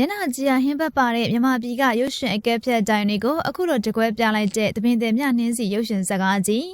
မျက်နှာကြည်ရဟင်းဘက်ပါတဲ့မြမပြည်ကရုပ်ရှင်အကဲဖြတ်တိုင်တွေကိုအခုလိုတကွဲပြလိုက်တဲ့တပင်တယ်မြနှင်းစီရုပ်ရှင်ဇာတ်ကားကြီး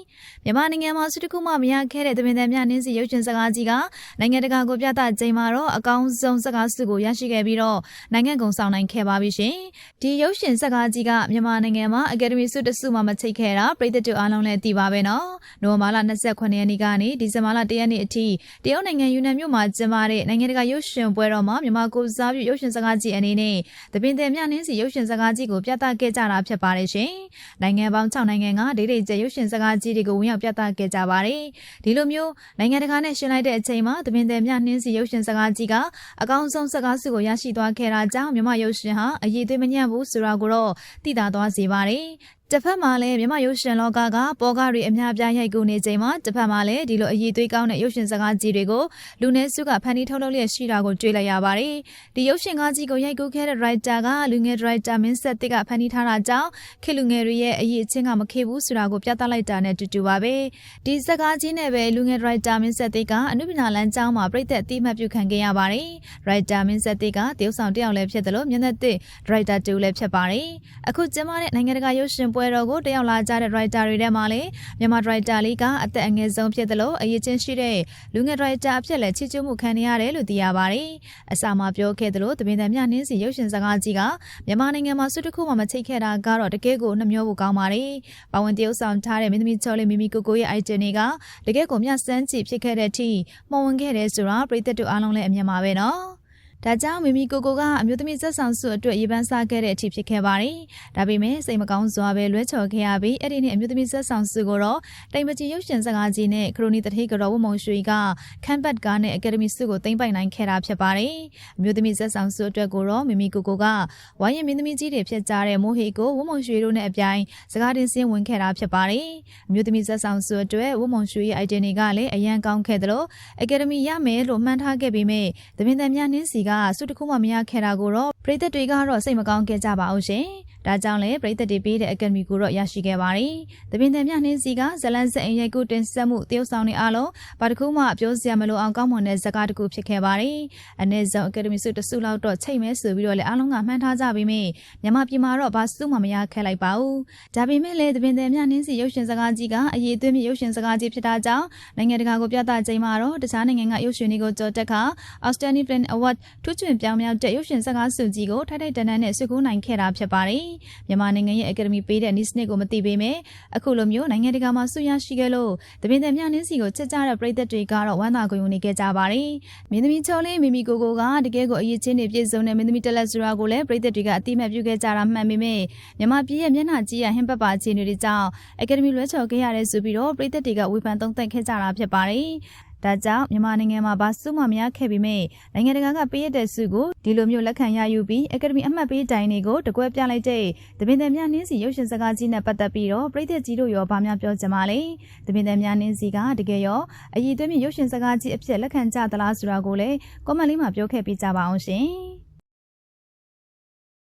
မြမနိုင်ငံမှာစုတစ်ခုမှမရခဲ့တဲ့တပင်တယ်မြနှင်းစီရုပ်ရှင်ဇာတ်ကားကြီးကနိုင်ငံတကာကိုပြသချိန်မှာတော့အကောင်းဆုံးဇာတ်ကားစုကိုရရှိခဲ့ပြီးတော့နိုင်ငံကုန်ဆောင်နိုင်ခဲ့ပါပြီရှင်ဒီရုပ်ရှင်ဇာတ်ကားကြီးကမြန်မာနိုင်ငံမှာအကယ်ဒမီဆုတစ်ဆုမှမချိတ်ခဲ့တာပြည်သက်တို့အားလုံးလည်းသိပါပဲနော်နိုဝင်ဘာလ29ရက်နေ့ကနေဒီဇင်ဘာလ1ရက်နေ့အထိတရုတ်နိုင်ငံယူနန်မြို့မှာကျင်းပတဲ့နိုင်ငံတကာရုပ်ရှင်ပွဲတော်မှာမြန်မာကိုစားပြုရုပ်ရှင်ဇာတ်ကားကြီးအနေနဲ့တပင်တယ်မြနှင်းစီရုပ်ရှင်ဇာတ်ကားကြီးကိုပြသခဲ့ကြတာဖြစ်ပါတယ်ရှင်။နိုင်ငံပေါင်း6နိုင်ငံကဒေသကျရုပ်ရှင်ဇာတ်ကားကြီးတွေကိုဝင်ရောက်ပြသခဲ့ကြပါတယ်။ဒီလိုမျိုးနိုင်ငံတကာနဲ့ရှင်လိုက်တဲ့အချိန်မှာတပင်တယ်မြနှင်းစီရုပ်ရှင်ဇာတ်ကားကြီးကအကောင်းဆုံးဇာတ်ကားစုကိုရရှိသွားခဲ့တာကြောင့်မြမရုပ်ရှင်ဟာအရေးသွေးမညံ့ဘူးဆိုတာကိုတော့သိသာသွားစေပါတယ်။တစ်ဖက်မှာလည်းမြမရုပ်ရှင်လောကကပေါ်ကားတွေအများပြားရိုက်ကူနေချိန်မှာတစ်ဖက်မှာလည်းဒီလိုအည်သွေးကောင်းတဲ့ရုပ်ရှင်စကားကြီးတွေကိုလူနည်းစုကဖန်တီးထုတ်လုပ်လျက်ရှိတာကိုတွေ့လိုက်ရပါတယ်။ဒီရုပ်ရှင်ကားကြီးကိုရိုက်ကူခဲ့တဲ့ writer ကလူငယ် writer မင်းဆက်တစ်ကဖန်တီးထားတာကြောင့်ခေလူငယ်တွေရဲ့အည်အချင်းကမခေဘူးဆိုတာကိုပြသလိုက်တာနဲ့တူတူပါပဲ။ဒီစကားကြီးနဲ့ပဲလူငယ် writer မင်းဆက်တစ်ကအနုပညာလမ်းကြောင်းမှာပြည့်သက်အတိမတ်ပြုခံခဲ့ရပါတယ်။ writer မင်းဆက်တစ်ကတရုပ်ဆောင်တယောက်လည်းဖြစ်တယ်လို့မျက်နှာသစ် writer တူလည်းဖြစ်ပါတယ်။အခုကျင်းပတဲ့နိုင်ငံတကာရုပ်ရှင်ပွဲတော်ကိုတက်ရောက်လာကြတဲ့ writer တွေထဲမှာလည်းမြန်မာ writer လေးကအသက်အငယ်ဆုံးဖြစ်တယ်လို့အရေးချင်းရှိတဲ့လူငယ် writer အဖြစ်လည်းချီးကျူးမှုခံနေရတယ်လို့သိရပါတယ်။အစမှာပြောခဲ့သလိုတပင်တန်မြနှင်းစီရုပ်ရှင်စကားကြီးကမြန်မာနိုင်ငံမှာစုတစ်ခုမှမချိတ်ခဲ့တာကတော့တကယ်ကိုနှမျောဖို့ကောင်းပါတယ်။ပဝင်တရုပ်ဆောင်ထားတဲ့မင်းသမီးချောလေးမီမီကိုကိုရဲ့ item တွေကတကယ်ကိုမြစမ်းကြည့်ဖြစ်ခဲ့တဲ့အထိမှုံဝင်ခဲ့တယ်ဆိုတာပြည်သက်တို့အားလုံးလည်းအမြင်ပါပဲနော်။ ဒါကြောင့်မိမိကိုကိုကအမျိုးသမီးဆက်ဆောင်စုအတွက်ရေပန်းစားခဲ့တဲ့အထိဖြစ်ခဲ့ပါတယ်။ဒါပေမဲ့စိတ်မကောင်းစွာပဲလွဲချော်ခဲ့ရပြီးအဲ့ဒီနေ့အမျိုးသမီးဆက်ဆောင်စုကိုတော့တိမ်ပကြီးရုပ်ရှင်စကားကြီးနဲ့ခရိုနီတထေးကြော်ဝမုံရွှေကခမ်ဘတ်ကားနဲ့အကယ်ဒမီစုကိုသိမ်းပိုက်နိုင်ခဲ့တာဖြစ်ပါတယ်။အမျိုးသမီးဆက်ဆောင်စုအတွက်ကိုတော့မိမိကိုကိုကဝိုင်းရင်မင်းသမီးကြီးတွေဖြစ်ကြတဲ့မိုးဟေကိုဝမုံရွှေတို့နဲ့အပြိုင်စကားတင်စင်းဝင်ခဲ့တာဖြစ်ပါတယ်။အမျိုးသမီးဆက်ဆောင်စုအတွက်ဝမုံရွှေရဲ့ idea တွေကလည်းအရန်ကောင်းခဲ့တယ်လို့အကယ်ဒမီရမယ်လို့မှန်းထားခဲ့ပေမဲ့သမင်တန်မြနှင်းစီကစုတစ်ခုမှမရခဲ့တာကိုတော့ပရိသတ်တွေကတော့စိတ်မကောင်းခဲ့ကြပါဘူးရှင်။ ဒါကြောင့်လည်းပရိသတ်တွေပေးတဲ့အကယ်ဒမီကိုတော့ရရှိခဲ့ပါတယ်။တပင်တန်မြနှင်းစီကဇလန်စက်အင်ရိုက်ကူတင်ဆက်မှုတရုတ်ဆောင်တွေအားလုံးဘာတစ်ခုမှပြောစရာမလိုအောင်ကောင်းမွန်တဲ့ဇာတ်ကားတစ်ခုဖြစ်ခဲ့ပါတယ်။အနည်းဆုံးအကယ်ဒမီဆုတစ်ဆုလောက်တော့ချိန်မဲဆိုပြီးတော့လည်းအားလုံးကမှန်းထားကြပြီးမြမြန်မာပြည်မှာတော့ဘာစုမှမရခဲ့လိုက်ပါဘူး။ဒါပေမဲ့လည်းတပင်တန်မြနှင်းစီရုပ်ရှင်ဇာတ်ကားကြီးကအရေးသွင်းမြရုပ်ရှင်ဇာတ်ကားကြီးဖြစ်တာကြောင့်နိုင်ငံတကာကိုပြသချိန်မှာတော့တခြားနိုင်ငံကရုပ်ရှင်တွေကိုကြော်တက်ခါ Outstanding Film Award ထူးချွန်ပြောင်းမြောက်တဲ့ရုပ်ရှင်ဇာတ်ကားဆုကြီးကိုထိုက်ထိုက်တန်တန်နဲ့ဆွေးကူးနိုင်ခဲ့တာဖြစ်ပါတယ်။မြန်မာနိုင်ငံရဲ့အကယ်ဒမီပေးတဲ့ Nice နစ်ကိုမသိပေမဲ့အခုလိုမျိုးနိုင်ငံတကာမှာဆုရရှိခဲ့လို့တပင်တဲ့မြနှင်းစီကိုချက်ကြတဲ့ပရိသတ်တွေကတော့ဝမ်းသာကြုံနေခဲ့ကြပါတယ်။မင်းသမီးချောလေးမိမိကိုကိုကတကယ်ကိုအရေးချင်းနေပြည့်စုံတဲ့မင်းသမီးတက်လက်ဆိုတာကိုလည်းပရိသတ်တွေကအတိမတ်ပြုခဲ့ကြတာမှန်ပေမဲ့မြန်မာပြည်ရဲ့မျက်နှာကြီးရဟင်းပတ်ပါခြေတွေကြောင့်အကယ်ဒမီလွှဲချော်ခဲ့ရတဲ့ဆိုပြီးတော့ပရိသတ်တွေကဝေဖန်သုံးသပ်ခဲ့ကြတာဖြစ်ပါတယ်။ ဒါကြောင့်မြန်မာနိုင်ငံမှာဘာစုမှမရခဲ့ပေမဲ့နိုင်ငံတကာကပေးရတဲ့စုကိုဒီလိုမျိုးလက်ခံရယူပြီးအကယ်ဒမီအမှတ်ပေးတိုင်တွေကိုတကွဲပြလိုက်တဲ့တပင်တယ်မြနှင်းစီရုပ်ရှင်စကားကြီးနဲ့ပတ်သက်ပြီးတော့ပြည်သက်ကြီးတို့ရောဗာများပြောကြမှာလေတပင်တယ်မြနှင်းစီကတကယ်ရောအည်သွေးမြရုပ်ရှင်စကားကြီးအဖြစ်လက်ခံကြသလားဆိုတာကိုလည်းကွန်မန့်လေးမှာပြောခဲ့ပေးကြပါအောင်ရှင်